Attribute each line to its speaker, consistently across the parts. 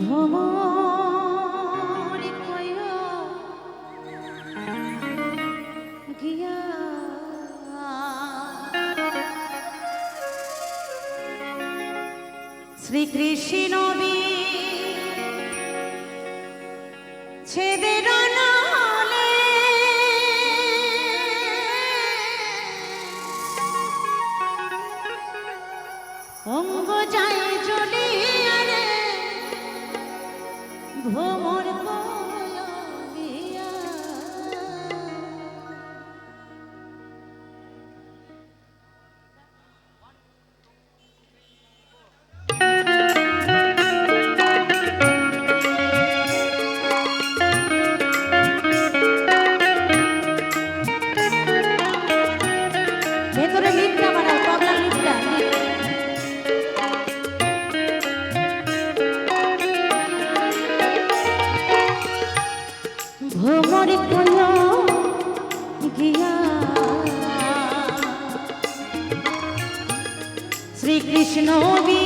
Speaker 1: ভ্রমণ ভেতরে লিপ না মারা তবলা লিপটা ভ্রমরে কল গিয়া। শ্রীকৃষ্ণ বি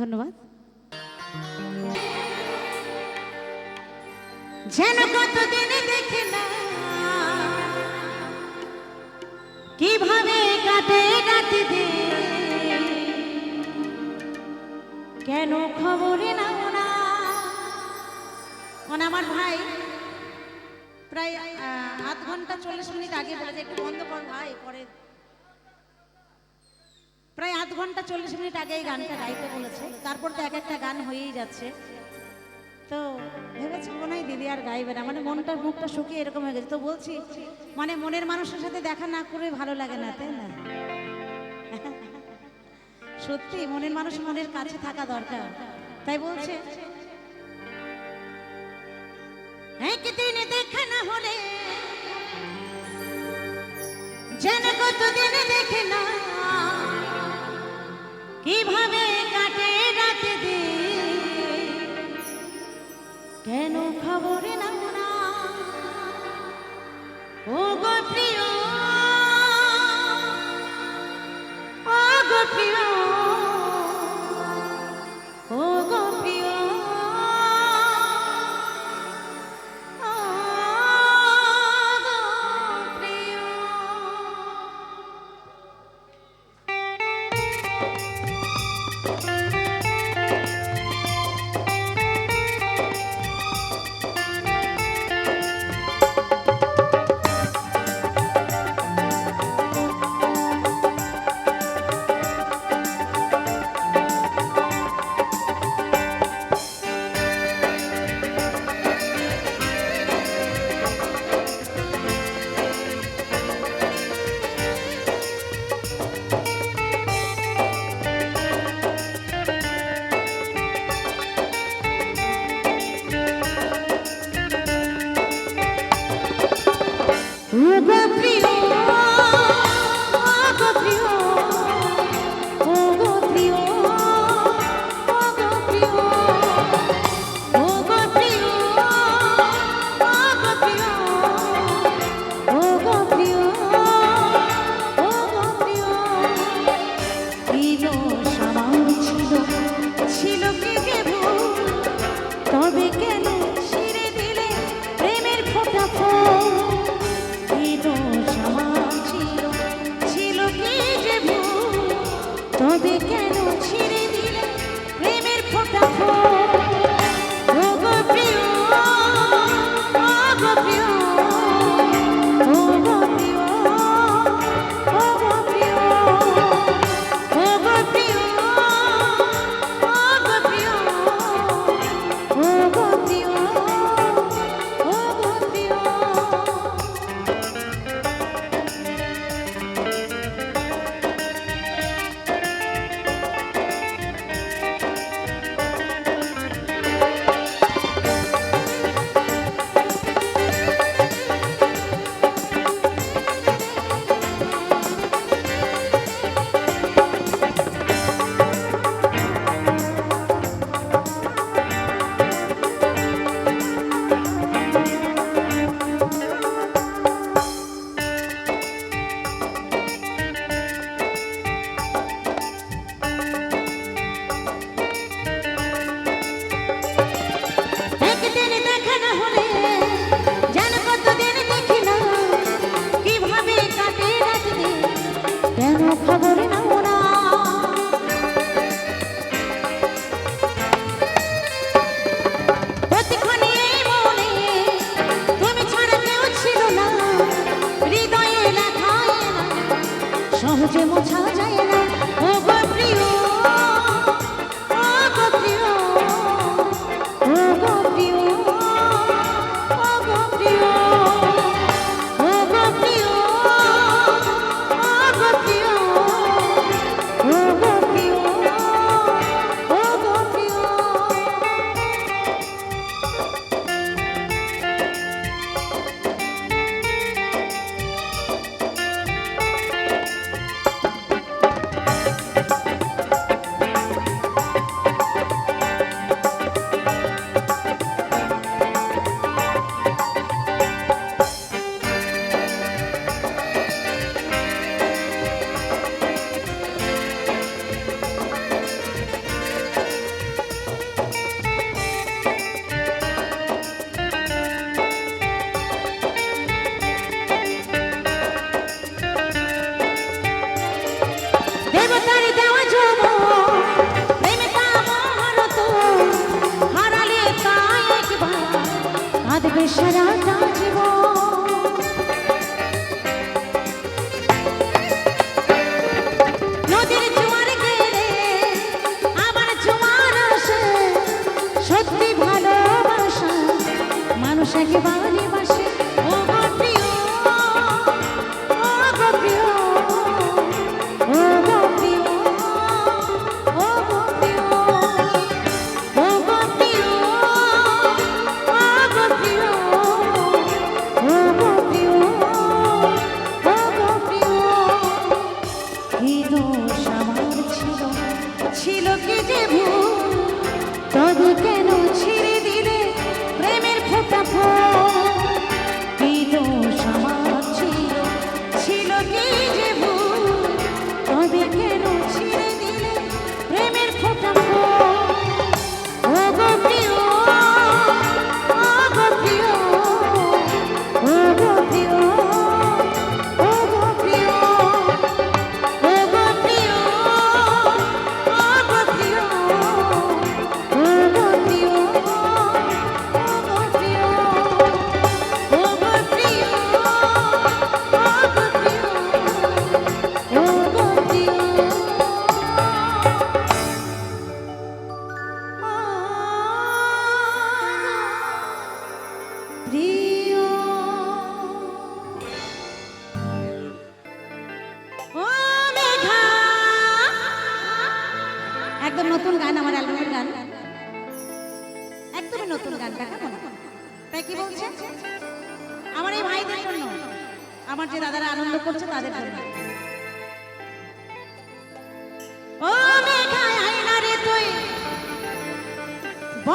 Speaker 1: ধন্যবাদ। না, কীভাবে কেন খবর না। আমার ভাই প্রায় আধ ঘণ্টা চল্লিশ মিনিট আগে বলেছে একটু বন্ধ কর ভাই, পরে প্রায় আধ ঘণ্টা চল্লিশ মিনিট আগে এই গানটা গাইতে বলেছে। তারপর তো এক একটা গান হয়েই যাচ্ছে। তো ভেবেছি মনে হয় দিদি আর গাইবে না। মানে মনটা মুখটা শুকিয়ে এরকম হয়ে গেছে। তো বলছি মানে মনের মানুষের সাথে দেখা না করে ভালো লাগে না, তাই না? সত্যি, মনের মানুষ মনের কাছে থাকা দরকার। তাই বলছে, একদিন দেখা না হলে যেন কতদিন দেখে না কীভাবে কাটে রাত কেন খবর না ও গো প্রিয় ও গো প্রিয়।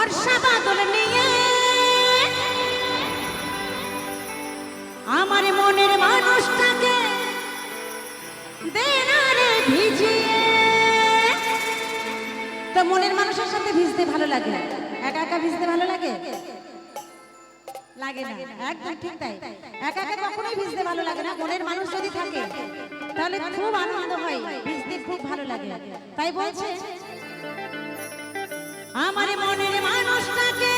Speaker 1: বর্ষা বাদল নিয়ে আমার মনের মানুষটাকে তো মনের মানুষের সাথে ভিজতে ভালো লাগে একা একা ভিজতে ভালো লাগে লাগে না একদম ঠিক তাই একা একা কখনোই ভিজতে ভালো লাগে না মনের মানুষ যদি থাকে, তাহলে খুব আনন্দ হয়। ভিজতে খুব ভালো লাগে। তাই বলছে আমার মনের মানুষটাকে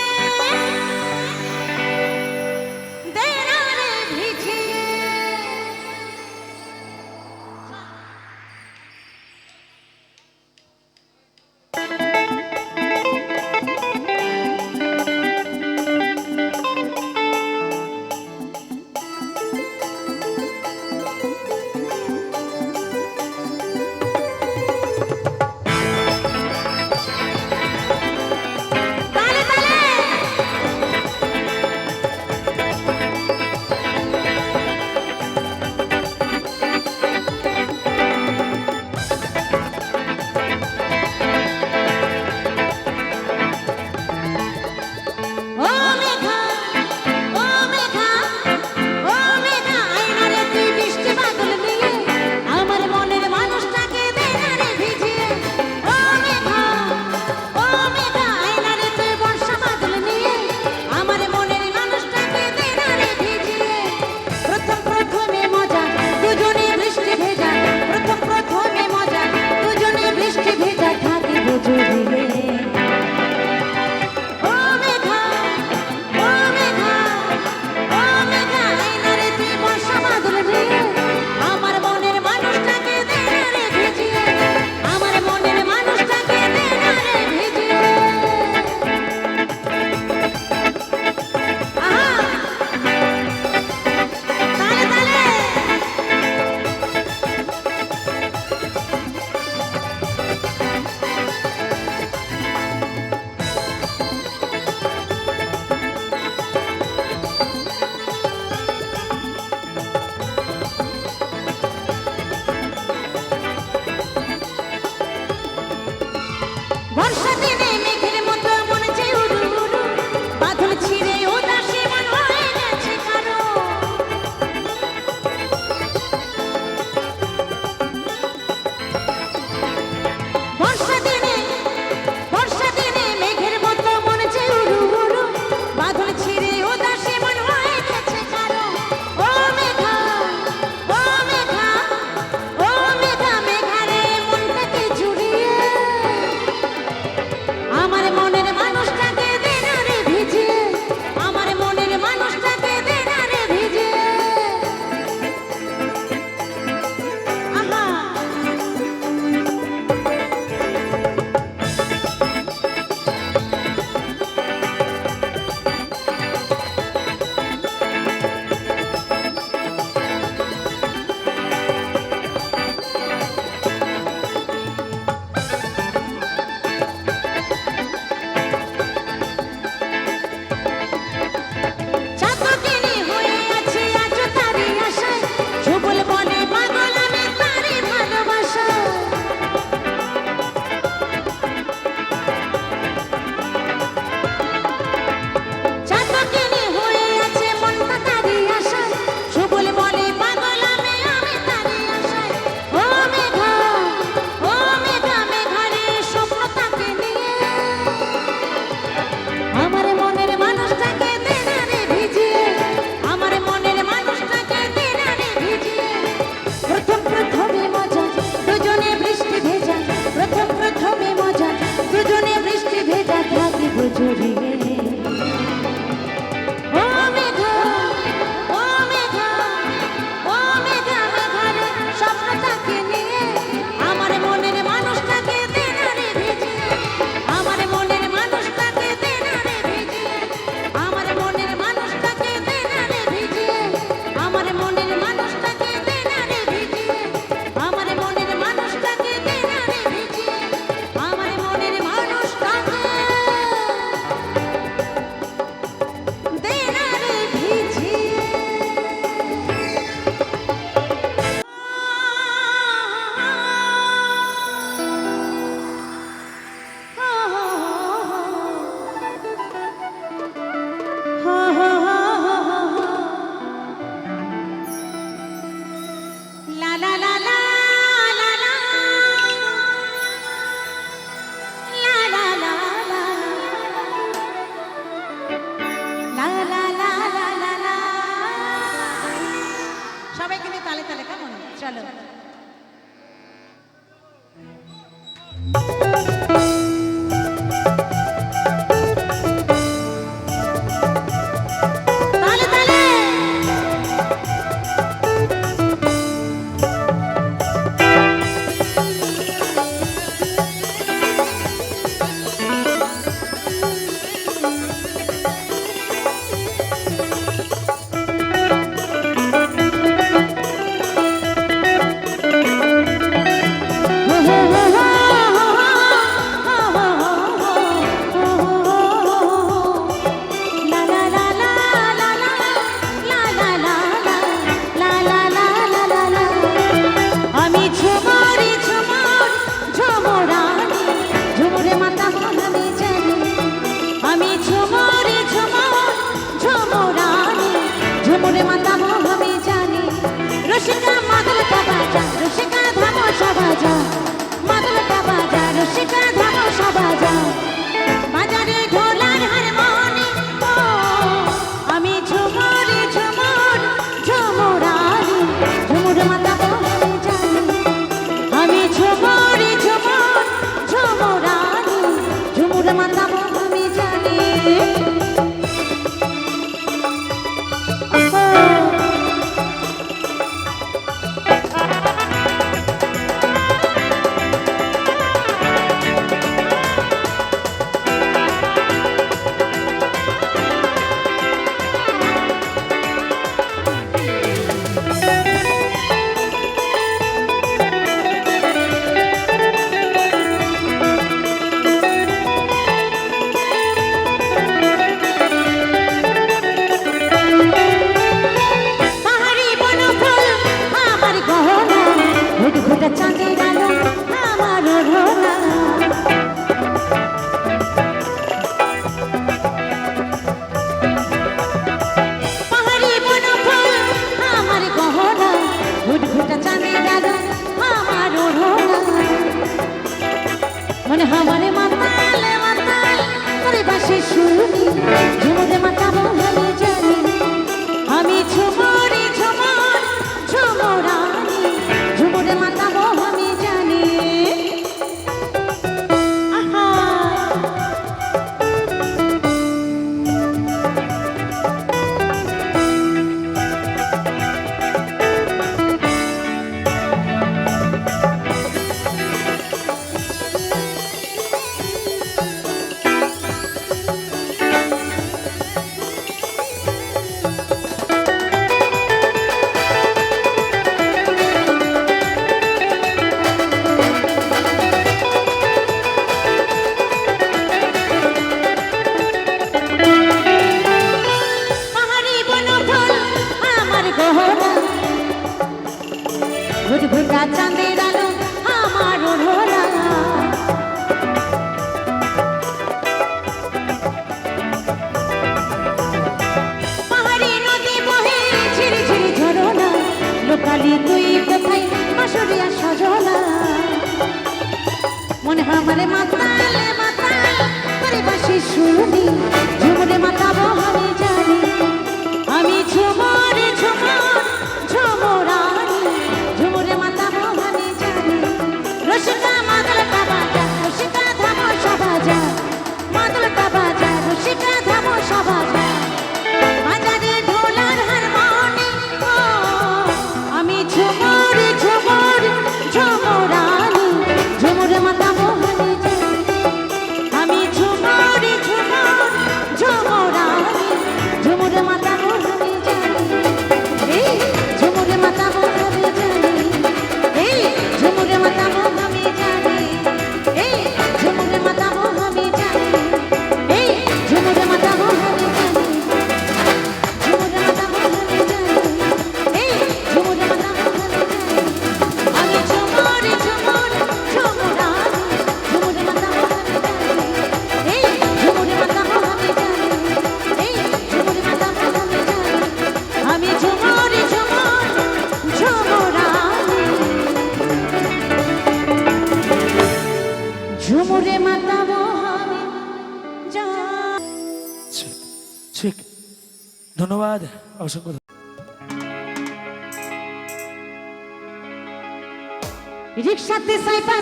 Speaker 1: ચાલો অসংখ্য রিক্সাতে সাইপা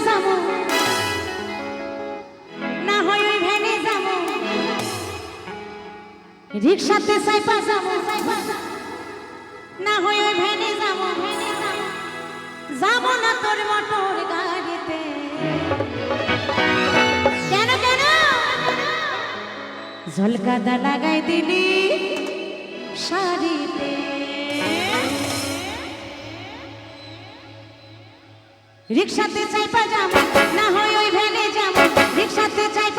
Speaker 1: না হয় ভ্যানে যাব রিক্সাতে না হয় ভ্যানে যাব যাব যাব না তোর মোটর গাড়িতে কেন কেন ঝলকাদা লাগাই দিলি রিক্সাতে চাই পাজামা না হয় ওই ভ্যানে যাব রিক্সাতে চাই